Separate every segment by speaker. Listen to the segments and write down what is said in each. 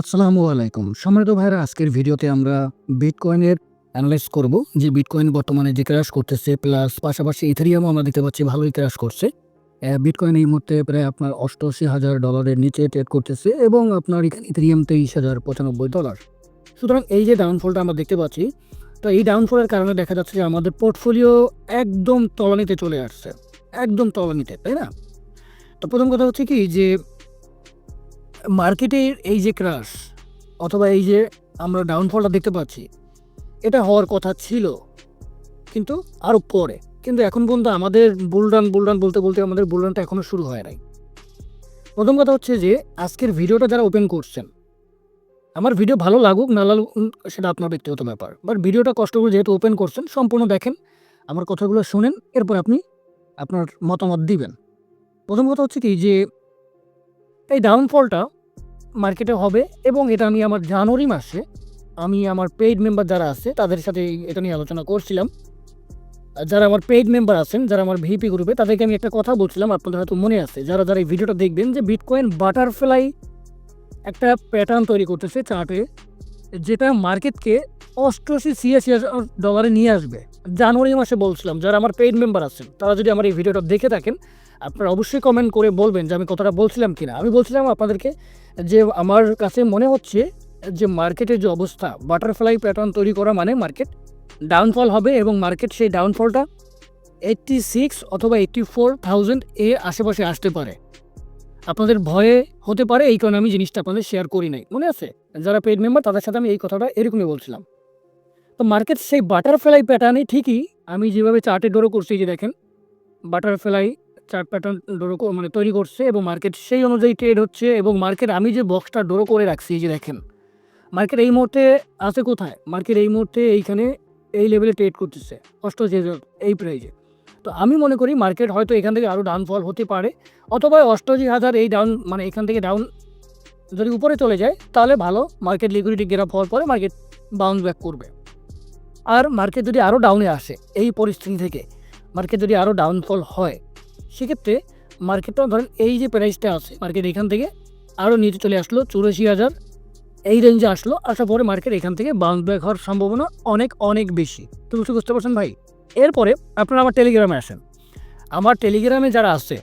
Speaker 1: আসসালামু আলাইকুম। সম্মানিত ভাইরা, আজকের ভিডিওতে আমরা বিটকয়েনের অ্যানালাইজ করব, যে বিটকয়েন বর্তমানে যে ক্রাশ করতেছে প্লাস পাশাপাশি ইথেরিয়ামও আমরা দেখতে পাচ্ছি ভালোই ক্রাশ করছে। বিটকয়েন এই মুহূর্তে প্রায় আপনার অষ্টআশি হাজার ডলারের নিচে ট্রেড করতেছে এবং আপনার এখানে ইথেরিয়াম তেইশ হাজার পঁচানব্বই ডলার সুতরাং এই যে ডাউনফলটা আমরা দেখতে পাচ্ছি, তো এই ডাউনফলের কারণে দেখা যাচ্ছে যে আমাদের পোর্টফোলিও একদম তলানিতে চলে আসছে। একদম তলানিতে, তাই না? তো প্রথম কথা হচ্ছে কি, যে মার্কেটের এই যে ক্রাশ অথবা এই যে আমরা ডাউনফলটা দেখতে পাচ্ছি, এটা হওয়ার কথা ছিল, কিন্তু আরও পরে। কিন্তু এখন পর্যন্ত আমাদের বুলডান বুলডান বলতে বলতে আমাদের বুলডানটা এখনও শুরু হয় নাই। প্রথম কথা হচ্ছে যে, আজকের ভিডিওটা যারা ওপেন করছেন, আমার ভিডিও ভালো লাগুক, না লাগুক সেটা আপনার ব্যক্তিগত ব্যাপার। বাট ভিডিওটা কষ্ট করে যেহেতু ওপেন করছেন, সম্পূর্ণ দেখেন, আমার কথাগুলো শুনেন, এরপর আপনি আপনার মতামত দিবেন। প্রথম কথা হচ্ছে কি যে এই ডাউনফলটা মার্কেটে হবে এবং এটা আমি আমার জানুয়ারি মাসে আমি আমার পেইড মেম্বার যারা আছে, তাদের সাথে এটা নিয়ে আলোচনা করছিলাম। যারা আমার পেইড মেম্বার আছেন, যারা আমার ভিপি গ্রুপে তাদেরকে আমি একটা কথা বলছিলাম, আপনাদের হয়তো মনে আছে। যারা যারা এই ভিডিওটা দেখবেন যে বিটকয়েন বাটারফ্লাই একটা প্যাটার্ন তৈরি করতেছে চার্টে যেটা মার্কেটকে অষ্টআশি, ছিয়াশি ডলারে নিয়ে আসবে। জানুয়ারি মাসে বলছিলাম, যারা আমার পেইড মেম্বার আছেন, তারা যদি আমার এই ভিডিওটা দেখে থাকেন আপনারা অবশ্যই কমেন্ট করে বলবেন যে আমি কথাটা বলছিলাম কিনা। আমি বলছিলাম আপনাদেরকে যে আমার কাছে মনে হচ্ছে যে মার্কেটের যে অবস্থা বাটারফ্লাই প্যাটার্ন তৈরি করা মানে মার্কেট ডাউনফল হবে এবং মার্কেট সেই ডাউনফলটা এইট্টি সিক্স অথবা এইট্টি ফোর থাউজেন্ড এর আশেপাশে আসতে পারে। আপনাদের ভয়ে হতে পারে, এই কারণে আমি জিনিসটা আপনাদের শেয়ার করি নাই। মনে আছে? যারা পেড মেম্বার তাদের সাথে আমি এই কথাটা এরকমই বলছিলাম। তো মার্কেট সেই বাটারফ্লাই প্যাটার্নে ঠিকই, আমি যেভাবে চার্টে ডোরো করছি যে দেখেন বাটারফ্লাই চার্ট প্যাটার্ন ডোরো মানে তৈরি করছে এবং মার্কেট সেই অনুযায়ী ট্রেড হচ্ছে এবং মার্কেট আমি যে বক্সটা ডোরো করে রাখছি, এই যে দেখেন মার্কেট এই মুহূর্তে আছে কোথায়? মার্কেট এই মুহূর্তে এইখানে এই লেভেলে ট্রেড করতেছে অষ্টআশি এই প্রাইজে তো আমি মনে করি মার্কেট হয়তো এখান থেকে আরও ডাউনফল হতে পারে, অথবা অষ্টআশি হাজার এই ডাউন মানে এখান থেকে ডাউন যদি উপরে চলে যায়, তাহলে ভালো মার্কেট লিকুইডিটি গেরাপ হওয়ার পরে মার্কেট বাউন্স ব্যাক করবে। আর মার্কেট যদি আরও ডাউনে আসে, এই পরিস্থিতি থেকে মার্কেট যদি আরও ডাউনফল হয় সেক্ষেত্রে মার্কেটটা ধরেন এই যে প্রাইসটা আছে মার্কেট এখান থেকে আরও নিচে চলে আসলো চুরাশি হাজার। এই রেঞ্জে আসলো, আসার পরে মার্কেট এখান থেকে বাউন্স ব্যাক হওয়ার সম্ভাবনা অনেক অনেক বেশি। তো বুঝতে বুঝতে পারছেন ভাই? এরপরে আপনারা আমার টেলিগ্রামে আসেন। আমার টেলিগ্রামে যারা আছে,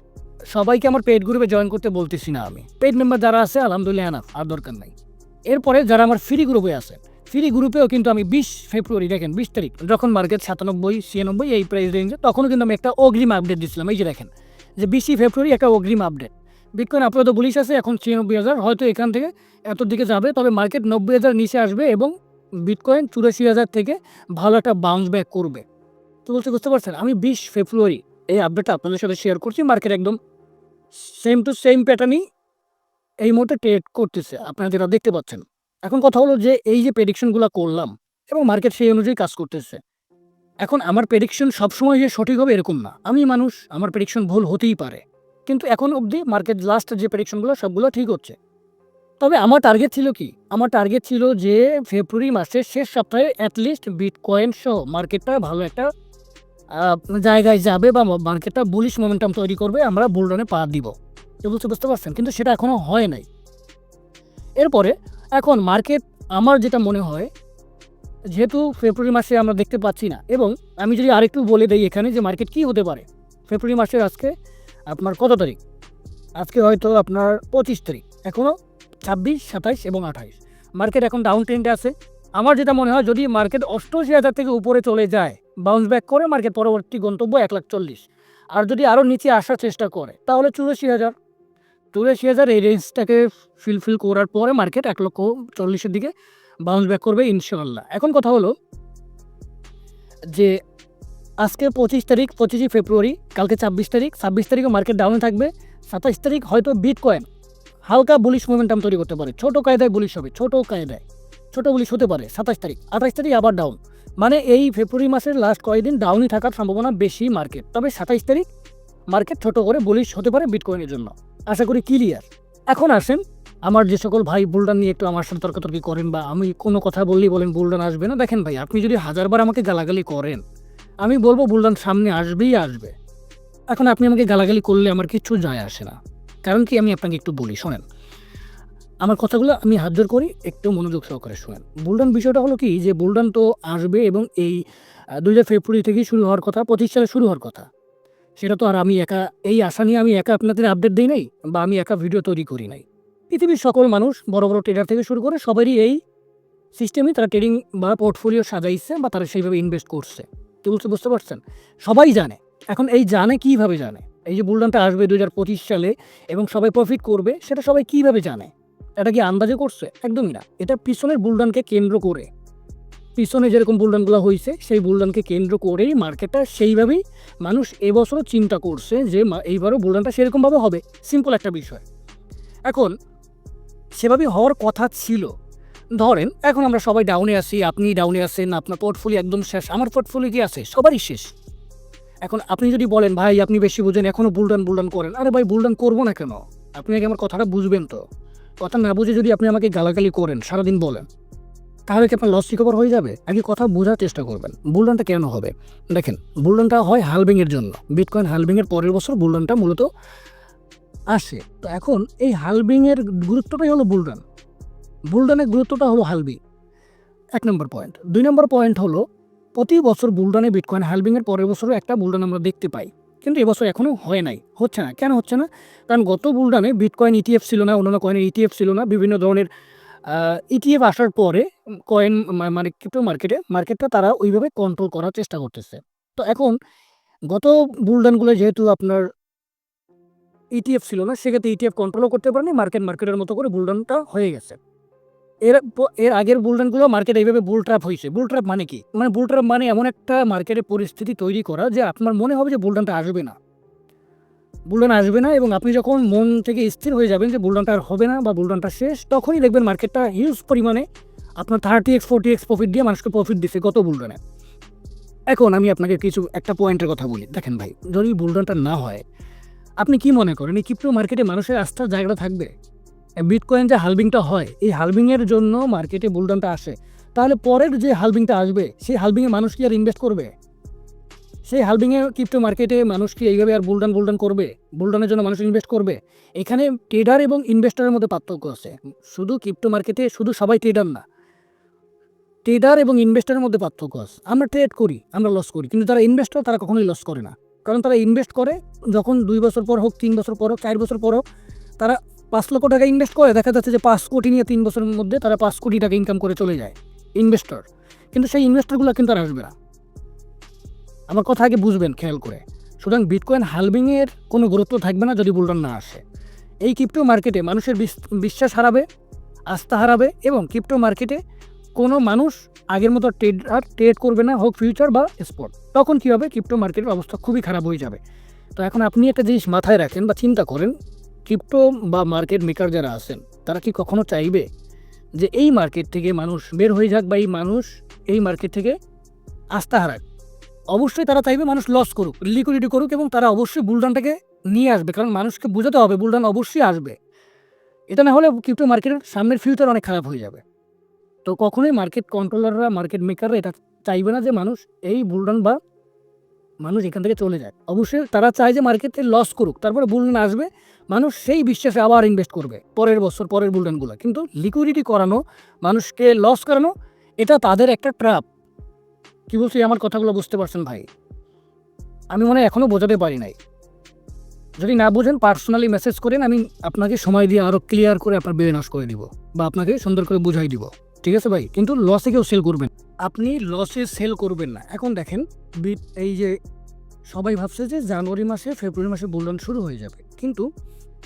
Speaker 1: সবাইকে আমার পেড গ্রুপে জয়েন করতে বলতেছি না আমি। পেড মেম্বার যারা আছে, আলহামদুলিল্লাহ এনাফ আর দরকার নাই। এরপরে যারা আমার ফ্রি গ্রুপে আছে ফ্রি গ্রুপেও কিন্তু আমি বিশ ফেব্রুয়ারি, দেখেন, বিশ তারিখ, যখন মার্কেট সাতানব্বই, ছিয়ানব্বই, এই প্রাইস রেঞ্জে তখনও কিন্তু আমি একটা অগ্রিম আপডেট দিচ্ছিলাম এই যে দেখেন, যে বিশে ফেব্রুয়ারি একটা অগ্রিম আপডেট বিটকয়েন আপাতত বলিস আছে, এখন ছিয়ানব্বই হাজার, হয়তো এখান থেকে এত দিকে যাবে, তবে মার্কেট নব্বই হাজার নিচে আসবে এবং বিটকয়েন চুরাশি হাজার থেকে ভালো একটা বাউন্স ব্যাক করবে। তো বলতে বুঝতে পারছেন? আমি বিশ ফেব্রুয়ারি এই আপডেটটা আপনাদের সাথে শেয়ার করছি মার্কেট একদম সেম টু সেম প্যাটার্নই এই মুহূর্তে ট্রেড করতেছে। আপনারা যেটা দেখতে পাচ্ছেন। এখন কথা হলো যে এই যে প্রেডিকশনগুলো করলাম এবং মার্কেট সেই অনুযায়ী কাজ করতেছে। এখন আমার প্রেডিকশন সবসময় যে সঠিক হবে এরকম না। আমি মানুষ, আমার প্রেডিকশন ভুল হতেই পারে। কিন্তু এখন অবধি মার্কেট লাস্ট যে প্রেডিকশনগুলো সবগুলো ঠিক হচ্ছে। তবে আমার টার্গেট ছিল কি? আমার টার্গেট ছিল যে ফেব্রুয়ারি মাসের শেষ সপ্তাহে অ্যাটলিস্ট বিটকয়েন সহ মার্কেটটা ভালো একটা জায়গায় যাবে বা মার্কেটটা বুলিশ মোমেন্টাম তৈরি করবে, আমরা বুলডনে পা দিব। তো বুঝতে বুঝতে পারছেন? কিন্তু সেটা এখনও হয় নাই। এরপরে এখন মার্কেট আমার যেটা মনে হয়, যেহেতু ফেব্রুয়ারি মাসে আমরা দেখতে পাচ্ছি না, এবং আমি যদি আরেকটু বলে দিই এখানে যে মার্কেট কী হতে পারে ফেব্রুয়ারি মাসের আজকে আপনার কত তারিখ? আজকে হয়তো আপনার পঁচিশ তারিখ এখনও ছাব্বিশ, সাতাইশ এবং আঠাইশ। মার্কেট এখন ডাউন ট্রেন্ডে আছে। আমার যেটা মনে হয়, যদি মার্কেট অষ্টআশি হাজার থেকে উপরে চলে যায় বাউন্স ব্যাক করে মার্কেট পরবর্তী গন্তব্য এক লাখ চল্লিশ। আর যদি আরও নিচে আসার চেষ্টা করে, তাহলে চুরাশি হাজার। চুরাশি হাজার এই রেঞ্জটাকে ফিলফিল করার পরে মার্কেট এক লক্ষ চল্লিশের দিকে বাউন্স ব্যাক করবে ইনশাল্লাহ এখন কথা হলো যে আজকে পঁচিশ তারিখ, পঁচিশে ফেব্রুয়ারি, কালকে ছাব্বিশ তারিখ, ছাব্বিশ তারিখে মার্কেট ডাউনে থাকবে, সাতাশ তারিখ হয়তো বিট কয়েন হালকা বুলিশ মোমেন্টাম তৈরি করতে পারে। ছোটো কায়দায় বুলিশ হবে, ছোটো কায়দায়। ছোটো বুলিশ হতে পারে, সাতাশ তারিখ, আঠাশ তারিখ আবার ডাউন মানে এই ফেব্রুয়ারি মাসের লাস্ট কয়েকদিন ডাউনই থাকার সম্ভাবনা বেশি মার্কেট তবে সাতাইশ তারিখ মার্কেট ছোট করে বুলিশ হতে পারে বিটকয়েনের জন্য। আশা করি ক্লিয়ার এখন আসেন, আমার যে সকল ভাই বুলডান নিয়ে একটু আমার সাথে তর্কাতর্কি করেন বা আমি কোনো কথা বললেই বলেন বুলডান আসবে না। দেখেন ভাই, আপনি যদি হাজারবার আমাকে গালাগালি করেন, আমি বলব বুলডান সামনে আসবেই আসবে। এখন আপনি আমাকে গালাগালি করলে আমার কিচ্ছু যায় আসে না। কারণ কি? আমি আপনাকে একটু বলি, শোনেন। আমার কথাগুলো আমি হাত জোর করি, একটু মনোযোগ সহকারে শোনেন। বুলডান বিষয়টা হলো কি? যে বুলডান তো আসবে এবং এই দুই হাজার ফেব্রুয়ারি থেকেই শুরু হওয়ার কথা, পঁচিশ সালে শুরু হওয়ার কথা। সেটা তো আর আমি একা, এই আশা নিয়ে আমি একা আপনাদের আপডেট দিই নাই বা আমি একা ভিডিও তৈরি করি নাই। পৃথিবীর সকল মানুষ, বড় বড় ট্রেডার থেকে শুরু করে সবারই এই সিস্টেমে তারা ট্রেডিং বা পোর্টফোলিও সাজাইছে বা তারা সেইভাবে ইনভেস্ট করছে। কি বলতে বুঝতে পারছেন? সবাই জানে। এখন এই জানে কীভাবে জানে? এই যে বুলডানটা আসবে দু হাজার পঁচিশ সালে এবং সবাই প্রফিট করবে, সেটা সবাই কীভাবে জানে? এটা কি আন্দাজে করছে? একদমই না। এটা পিছনের বুলডানকে কেন্দ্র করে। পিছনে যেরকম বুলডানগুলো হয়েছে, সেই বুলডানকে কেন্দ্র করেই মার্কেটটা সেইভাবেই মানুষ এবছরও চিন্তা করছে যে এইবারও বুলডানটা সেরকমভাবে হবে। সিম্পল একটা বিষয়। এখন সেভাবে হওয়ার কথা ছিল। ধরেন, এখন আমরা সবাই ডাউনে আছি, আপনি ডাউনে আছেন, আপনার পোর্টফোলিও একদম শেষ, আমার পোর্টফোলিও কি আছে? সবারই শেষ। এখন আপনি যদি বলেন, ভাই, আপনি বেশি বুঝেন এখনও বুলডান বুলডান করেন। আরে ভাই, বুলডান করব না কেন? আপনি আগে আমার কথাটা বুঝবেন তো। কথা না বুঝে যদি আপনি আমাকে গালাগালি করেন, সারাদিন বলেন। তাহলে কি আপনার লস রিকভার হয়ে যাবে? আগে কথা বোঝার চেষ্টা করবেন। বুলডানটা কেন হবে? দেখেন বুলডানটা হয় হালবিংয়ের জন্য। বিটকয়েন হালবিংয়ের পরের বছর বুলডানটা মূলত আসে। তো এখন এই হালবিংয়ের গুরুত্বটাই হলো বুলডান বুলডানের গুরুত্বটা হলো হালবি এক নম্বর পয়েন্ট দুই নম্বর পয়েন্ট হলো, প্রতি বছর বুলডানে বিটকয়েন হালবিংয়ের পরের বছরও একটা বুলডান আমরা দেখতে পাই। কিন্তু এবছর এখনও হয় নাই। হচ্ছে না। কেন হচ্ছে না? কারণ গত বুলডানে বিটকয়েন ইটিএফ ছিল না, অন্যান্য কয়েনের ইটিএফ ছিল না, বিভিন্ন ধরনের ইটিএফ আসার পরে কয়েন মানে ক্রিপ্টো মার্কেটে মার্কেটটা তারা ওইভাবে কন্ট্রোল করার চেষ্টা করতেছে। তো এখন গত বুলডানগুলো যেহেতু আপনার ইটিএফ ছিল না, সেক্ষেত্রে ইটিএফ কন্ট্রোলও করতে পারেনি মার্কেট মার্কেটের মতো করে বুলডানটা হয়ে গেছে। এর এর আগের বুলডানগুলো মার্কেট এইভাবে বুল ট্র্যাপ হয়েছে। বুল ট্র্যাপ মানে কি? মানে বুল ট্র্যাপ মানে এমন একটা মার্কেটের পরিস্থিতি তৈরি করা যে আপনার মনে হবে যে বুলডানটা আসবে না। বুলডান আসবে না এবং আপনি যখন মন থেকে স্থির হয়ে যাবেন যে বুলডানটা আর হবে না বা বুলডানটা শেষ, তখনই দেখবেন মার্কেটটা হিউজ পরিমাণে আপনার thirty X forty X profit দিয়ে মানুষকে প্রফিট দিচ্ছে গত বুলডানে এখন আমি আপনাকে কিছু একটা পয়েন্টের কথা বলি। দেখেন ভাই, যদি বুলডানটা না হয়, আপনি কি মনে করেন এই ক্রিপ্টো মার্কেটে মানুষের আস্থার জায়গাটা থাকবে? বিটকয়েন যে হালবিংটা হয়, এই হালবিংয়ের জন্য মার্কেটে বুলডানটা আসে, তাহলে পরের যে হালবিংটা আসবে, সেই হালবিংয়ে মানুষ কি আর ইনভেস্ট করবে? সেই হালবিংয়ে ক্রিপ্টো মার্কেটে মানুষ কি এইভাবে আর বুলডান বুলডান করবে? বুলডানের জন্য মানুষ ইনভেস্ট করবে? এখানে ট্রেডার এবং ইনভেস্টারের মধ্যে পার্থক্য আছে। শুধু ক্রিপ্টো মার্কেটে শুধু সবাই ট্রেডার না। ট্রেডার এবং ইনভেস্টারের মধ্যে পার্থক্য আছে। আমরা ট্রেড করি, আমরা লস করি। কিন্তু যারা ইনভেস্টর তারা কখনোই লস করে না। কারণ তারা ইনভেস্ট করে, যখন দুই বছর পর হোক, তিন বছর পর হোক, চার বছর পর হোক, তারা পাঁচ লক্ষ টাকা ইনভেস্ট করে। দেখা যাচ্ছে যে পাঁচ কোটি নিয়ে তিন বছরের মধ্যে তারা পাঁচ কোটি টাকা ইনকাম করে চলে যায় ইনভেস্টর কিন্তু সেই ইনভেস্টরগুলো কিন্তু আর আসবে না। আমার কথা আগে বুঝবেন, খেয়াল করে। সুতরাং বিটকয়েন হালবিংয়ের কোনো গুরুত্ব থাকবে না যদি বুলডান না আসে। এই ক্রিপ্টো মার্কেটে মানুষের বিশ্বাস হারাবে, আস্থা হারাবে এবং ক্রিপ্টো মার্কেটে কোনো মানুষ আগের মতো ট্রেড আর ট্রেড করবে না, হোক ফিউচার বা স্পট তখন কী হবে? ক্রিপ্টো মার্কেটের অবস্থা খুবই খারাপ হয়ে যাবে। তো এখন আপনি একটা জিনিস মাথায় রাখেন বা চিন্তা করেন ক্রিপ্টো বা মার্কেট মেকার যারা আছেন, তারা কি কখনো চাইবে যে এই মার্কেট থেকে মানুষ বের হয়ে যাক বা এই মানুষ এই মার্কেট থেকে আস্থা হারাক? অবশ্যই তারা চাইবে মানুষ লস করুক লিকুইডিটি করুক এবং তারা অবশ্যই বুলডানটাকে নিয়ে আসবে। কারণ মানুষকে বোঝাতে হবে, বুলডান অবশ্যই আসবে। এটা না হলে ক্রিপ্টো মার্কেটের সামনের ফিউচার অনেক খারাপ হয়ে যাবে। তো কখনোই মার্কেট কন্ট্রোলাররা মার্কেট মেকাররা এটা চাইবে না যে মানুষ এই বুলডান বা মানুষ এখান থেকে চলে যায়। অবশ্যই তারা চায় যে মার্কেটে লস করুক, তারপরে বুলডান আসবে, মানুষ সেই বিশ্বাসে আবার ইনভেস্ট করবে পরের বছর, পরের বুলডানগুলো। কিন্তু লিকুইডিটি করানো, মানুষকে লস করানো, এটা তাদের একটা ট্র্যাপ কি বলছি আমার কথাগুলো বুঝতে পারছেন ভাই? আমি মনে হয় এখনও বোঝাতে পারি নাই। যদি না বোঝেন পার্সোনালি মেসেজ করেন, আমি আপনাকে সময় দিয়ে আরও ক্লিয়ার করে আপনার বেনাশ করে দিব বা আপনাকে সুন্দর করে বুঝাই দিব। ঠিক আছে ভাই? কিন্তু লসে কেউ সেল করবেন আপনি লসে সেল করবেন না। এখন দেখেন এই যে সবাই ভাবছে যে জানুয়ারি মাসে, ফেব্রুয়ারি মাসে বুলডান শুরু হয়ে যাবে। কিন্তু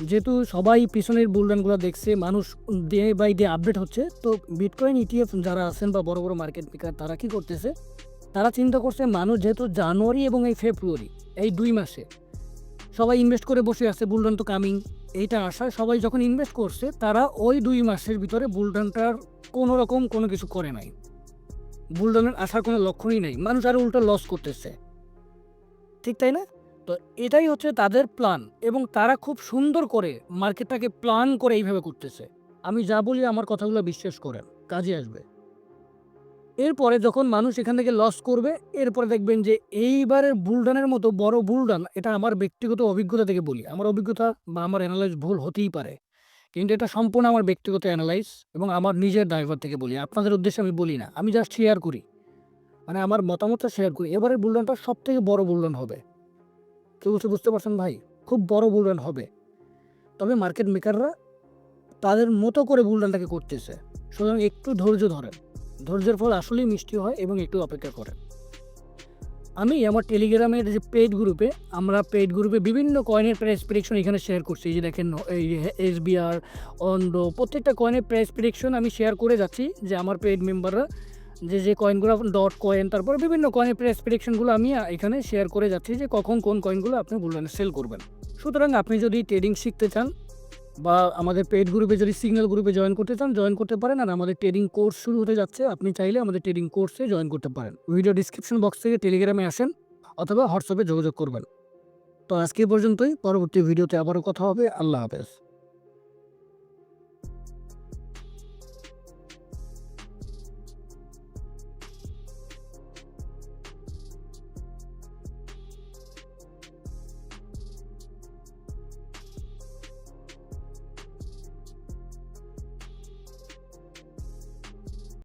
Speaker 1: যেহেতু সবাই পিছনের বুলডানগুলো দেখছে, মানুষ ডে বাই ডে আপডেট হচ্ছে, তো বিটকয়েন ইটিএফ যারা আছেন বা বড় বড় মার্কেট মেকার তারা কি করতেছে? তারা চিন্তা করছে মানুষ যেহেতু জানুয়ারি এবং এই ফেব্রুয়ারি, এই দুই মাসে। সবাই ইনভেস্ট করে বসে আছে বুলডান তো কামিং এইটা আশায় সবাই যখন ইনভেস্ট করছে, তারা ওই দুই মাসের ভিতরে বুলডানটার কোনো রকম কোনো কিছু করে নাই। বুলডানের আসার কোনো লক্ষণই নেই। মানুষ আরও উল্টো লস করতেছে। ঠিক তাই না? তো এটাই হচ্ছে তাদের প্ল্যান এবং তারা খুব সুন্দর করে মার্কেটটাকে প্ল্যান করে এইভাবে করতেছে। আমি যা বলি আমার কথাগুলো বিশ্বাস করেন। কাজে আসবে। এরপরে যখন মানুষ এখান থেকে লস করবে, এরপরে দেখবেন যে এইবারের বুলডানের মতো বড় বুলডান, এটা আমার ব্যক্তিগত অভিজ্ঞতা থেকে বলি। আমার অভিজ্ঞতা বা আমার অ্যানালাইজ ভুল হতেই পারে। কিন্তু এটা সম্পূর্ণ আমার ব্যক্তিগত অ্যানালাইজ এবং আমার নিজের ড্রাইভার থেকে বলি। আপনাদের উদ্দেশ্যে আমি বলি না, আমি জাস্ট শেয়ার করি। মানে আমার মতামতটা শেয়ার করি। এবারের বুলডানটা সব থেকে বড় বুলডান হবে। কেউ কিছু বুঝতে পারছেন ভাই? খুব বড় বুলডান হবে। তবে মার্কেট মেকাররা তাদের মতো করে বুলডানটাকে করতেছে। সুতরাং একটু ধৈর্য ধরেন। ধৈর্যের ফল আসলেই মিষ্টি হয় এবং একটু অপেক্ষা করেন আমি আমার টেলিগ্রামের যে পেড গ্রুপে আমরা পেড গ্রুপে বিভিন্ন কয়েনের প্রাইস প্রেডিকশন এখানে শেয়ার করছি। এই যে দেখেন, এই এস বিআর অন্ড প্রত্যেকটা কয়েনের প্রাইস প্রেডিকশন আমি শেয়ার করে যাচ্ছি যে আমার পেড মেম্বাররা যে যে কয়েনগুলো ডট কয়েন তারপর বিভিন্ন কয়েনের প্রাইস প্রেডিকশনগুলো আমি এখানে শেয়ার করে যাচ্ছি যে কখন কোন কয়েনগুলো আপনি বলবেন সেল করবেন। সুতরাং আপনি যদি ট্রেডিং শিখতে চান বা আমাদের পেড গ্রুপে যদি সিগন্যাল গ্রুপে জয়েন করতে চান জয়েন করতে পারেন আর আমাদের ট্রেডিং কোর্স শুরু হতে যাচ্ছে। আপনি চাইলে আমাদের ট্রেডিং কোর্সে জয়েন করতে পারেন। ভিডিও ডিসক্রিপশন বক্স থেকে টেলিগ্রামে আসেন অথবা হোয়াটসঅ্যাপে যোগাযোগ করবেন। তো আজকে পর্যন্তই। পরবর্তী ভিডিওতে আবারও কথা হবে। আল্লাহ হাফেজ।